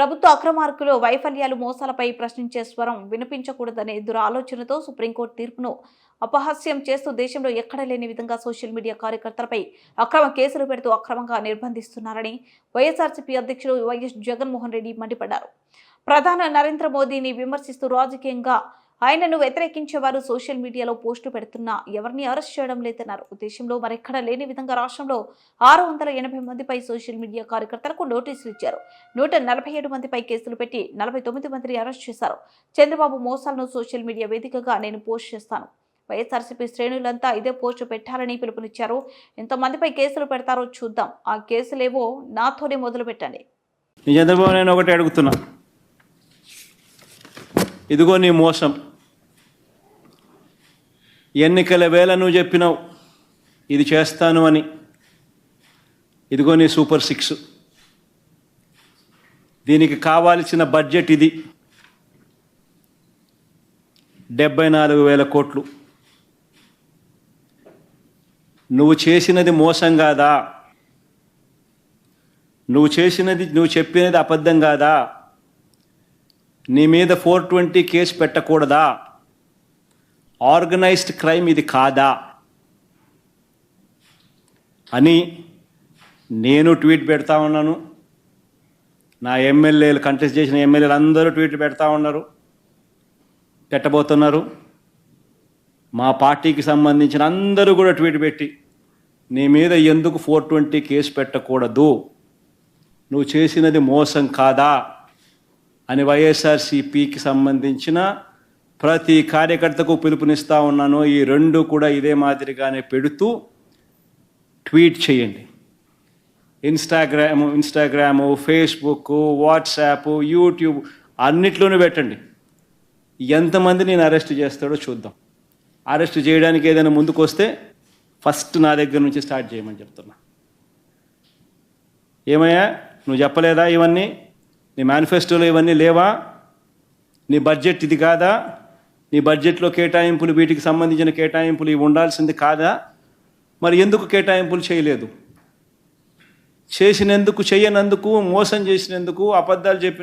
ప్రభుత్వ అక్రమార్కులు వైఫల్యాలు మోసాలపై ప్రశ్నించే స్వరం వినిపించకూడదనే దురాలోచనతో సుప్రీంకోర్టు తీర్పును అపహాస్యం చేస్తూ దేశంలో ఎక్కడ లేని విధంగా సోషల్ మీడియా కార్యకర్తలపై అక్రమ కేసులు పెడుతూ అక్రమంగా నిర్బంధిస్తున్నారని వైఎస్ఆర్సీపీ అధ్యక్షుడు వైఎస్ జగన్మోహన్ రెడ్డి మండిపడ్డారు. ప్రధాని నరేంద్ర మోదీని విమర్శిస్తూ రాజకీయంగా ఆయనను వ్యతిరేకించేవారు సోషల్ మీడియాలో పోస్టు పెడుతున్నా ఎవరిని అరెస్ట్ చేయడం లేదన్నారు. దేశంలో మరెక్కడ లేని విధంగా రాష్ట్రంలో ఆరు వందల ఎనభై మందిపై సోషల్ మీడియా కార్యకర్తలకు నోటీసులు ఇచ్చారు. నూట నలభై ఏడు మందిపై కేసులు పెట్టి నలభై తొమ్మిది మందిని అరెస్ట్ చేశారు. చంద్రబాబు మోసాలను సోషల్ మీడియా వేదికగా నేను పోస్ట్ చేస్తాను. వైఎస్ఆర్సీపీ శ్రేణులంతా ఇదే పోస్టు పెట్టాలని పిలుపునిచ్చారు. ఎంతమందిపై కేసులు పెడతారో చూద్దాం. ఆ కేసులేవో నాతోనే మొదలు పెట్టండి. చంద్రబాబు నేను ఒకటి అడుగుతున్నా. ఇదిగో నీ మోసం. ఎన్నికల వేళ నువ్వు చెప్పినావు ఇది చేస్తాను అని. ఇదిగో నీ సూపర్ సిక్స్. దీనికి కావాల్సిన బడ్జెట్ ఇది. డెబ్బై నాలుగు వేల కోట్లు. నువ్వు చేసినది మోసం కాదా? నువ్వు చేసినది నువ్వు చెప్పినది అబద్ధం కాదా? నీ మీద ఫోర్ ట్వంటీ కేసు పెట్టకూడదా? ఆర్గనైజ్డ్ క్రైమ్ ఇది కాదా అని నేను ట్వీట్ పెడతా ఉన్నాను. నా ఎమ్మెల్యేలు కంటెస్ట్ చేసిన ఎమ్మెల్యేలు అందరూ ట్వీట్లు పెడతా ఉన్నారు. పెట్టబోతున్నారు. మా పార్టీకి సంబంధించిన అందరూ కూడా ట్వీట్ పెట్టి నీ మీద ఎందుకు ఫోర్ ట్వంటీ కేసు పెట్టకూడదు? నువ్వు చేసినది మోసం కాదా? అని వైఎస్ఆర్సిపికి సంబంధించిన ప్రతి కార్యకర్తకు పిలుపునిస్తూ ఉన్నాను. ఈ రెండు కూడా ఇదే మాదిరిగానే పెడుతూ ట్వీట్ చేయండి. Instagram Instagram Facebook WhatsApp YouTube అన్నిట్లోనూ పెట్టండి. ఎంతమంది నేను అరెస్ట్ చేస్తాడో చూద్దాం. అరెస్ట్ చేయడానికి ఏదైనా ముందుకు వస్తే ఫస్ట్ నా దగ్గర నుంచి స్టార్ట్ చేయమని చెప్తున్నా. ఏమయ్యా నువ్వు చెప్పలేదా ఇవన్నీ? నీ మేనిఫెస్టోలో ఇవన్నీ లేవా? నీ బడ్జెట్ ఇది కాదా? నీ బడ్జెట్లో కేటాయింపులు వీటికి సంబంధించిన కేటాయింపులు ఇవి ఉండాల్సింది కాదా? మరి ఎందుకు కేటాయింపులు చేయలేదు? చేసినందుకు చేయనందుకు మోసం చేసినందుకు అబద్ధాలు చెప్పిన